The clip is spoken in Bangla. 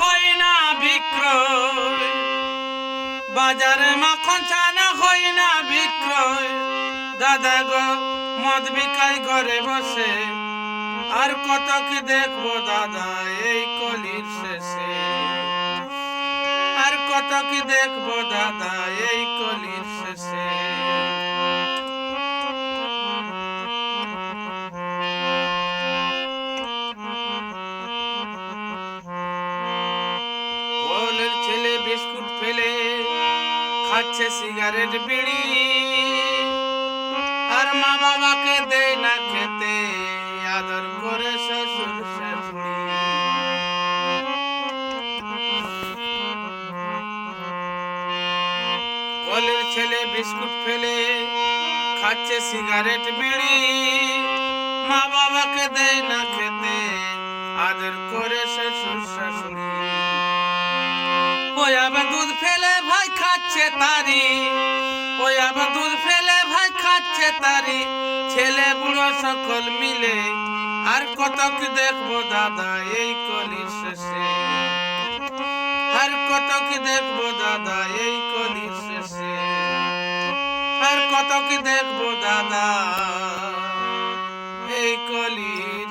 হয় না বিক্রয়। বাজারে মাখন চানা হয় না বিক্রয়। দাদা গো, মদ বিকাই ঘরে বসে। আর কত কি দেখব দাদা এই কলির শেষে। আর কত কি দেখব দাদা এই ছেলে বিস্কুট ফেলে খাচ্ছে সিগারেট বিড়ি। আর মা বাবাকে দেয় না খেতে, আদর করে শ্বশুর শাশুড়ি। কলের ছেলে বিস্কুট ফেলে খাচ্ছে সিগারেট বিড়ি। মা বাবাকে দেয় না খেতে, আদর করে শ্বশুর শাশুড়ি। ওই আবার দুধ ফেলে ভাই খাচ্ছে তারি। ওই আবার দুধ ফেলে ভাই খাচ্ছে তারি। ছেলে বুড়ো সকল মিলে আর কত কি দেখব দাদা এই কলির শেষে। আর কত কি দেখব দাদা এই কলির শেষে। আর কত কি দেখব দাদা এই কলির